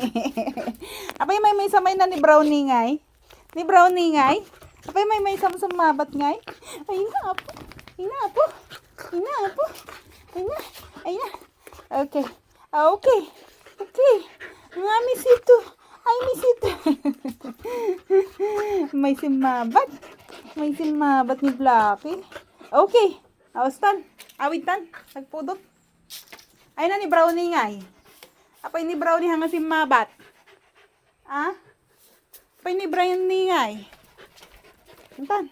Apay may may samay na ni Brownie ngay. Ni Brownie ngay. Apay may may sam sumabat ngay. Ay na apo. Ay na apo. Ay na apo. Ay na. Ay na. Okay. Ah, okay. Okay. Nga miss ito. Ay miss ito. may simabat. May simabat ni Blackie. Okay. Awastan. Awitan. Nagpudot. Ay na ni Brownie ngay. Apay ni Brownie hanga simabat. Ah? Apay ni Brownie ngay. Intan.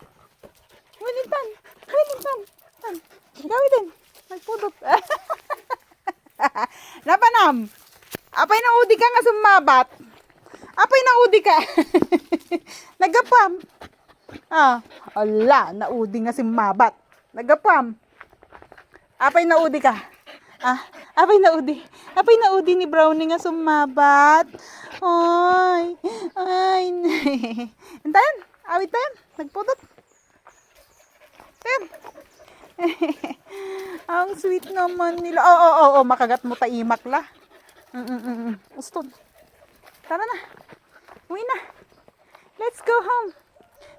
Winitan. Winitan. Tan. Gawin din. Nagpudot. Lapanam. Apay na udi ka nga sumabat. Apay na udi ka. Nagapam. Ah, ala, naudi nga si Mabat. Nagapam. Apay naudi ka. Ah, apay naudi. Apay naudi ni Brownie nga sumabat. Ay, ay. Intayan, awit tayan. Nagpudot. Tayan. Ang sweet naman nila. Oo, oo, oo, makagat mo taimak la. Mm, mm, mm, mm. Ustod. Tara na. Uwi na. Let's go home.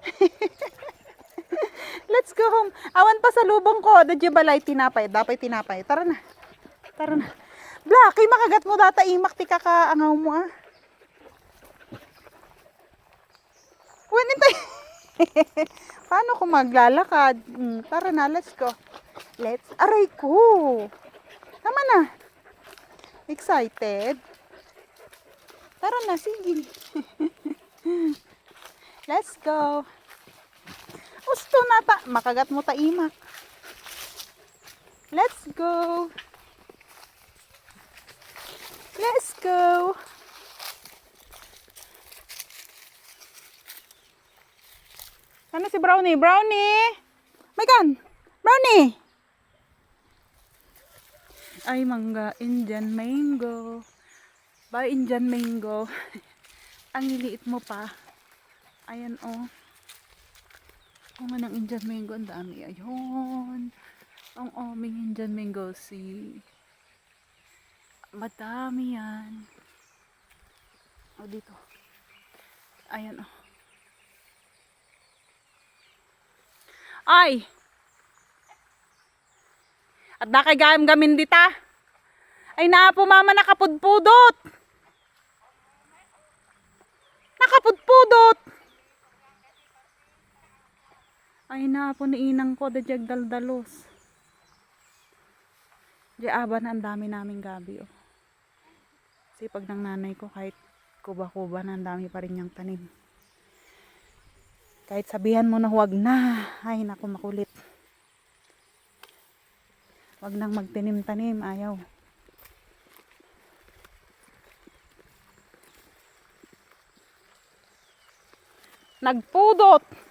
Let's go home. Awan pa sa lubong ko. Dadya balay tinapay. Dapay tinapay. Tara na. Tara na. Blacky, makagat mo data imak ti kakaangaw mo ah. Winin tayo. Paano ko maglalakad? Mm, tara na, let's go. Let's, aray ko. Tama na. Excited? Tara na, sige. let's go. Gusto na ta. Makagat mo ta imak. Let's go. Let's go. Ano si Brownie? Brownie! Megan! Brownie! Ay, mangga. Indian mango. Ba, Indian mango. Ang liliit mo pa. Ayan, oh. Ang nga ng Indian mango, ang dami. Ayun. Ang aming Indian mango, si Madami yan. O, dito. Ayan, oh. Ay! At nakagayam gamin dita. Ay na po mama nakapudpudot. Nakapudpudot. Ay na po ni inang ko da jag daldalos. Di aban ang dami naming gabi oh. Sipag ng nanay ko kahit kuba-kuba na ang dami pa rin niyang tanim. Kahit sabihan mo na huwag na. Ay, naku makulit. Huwag nang magtanim-tanim. Ayaw. Nagpudot.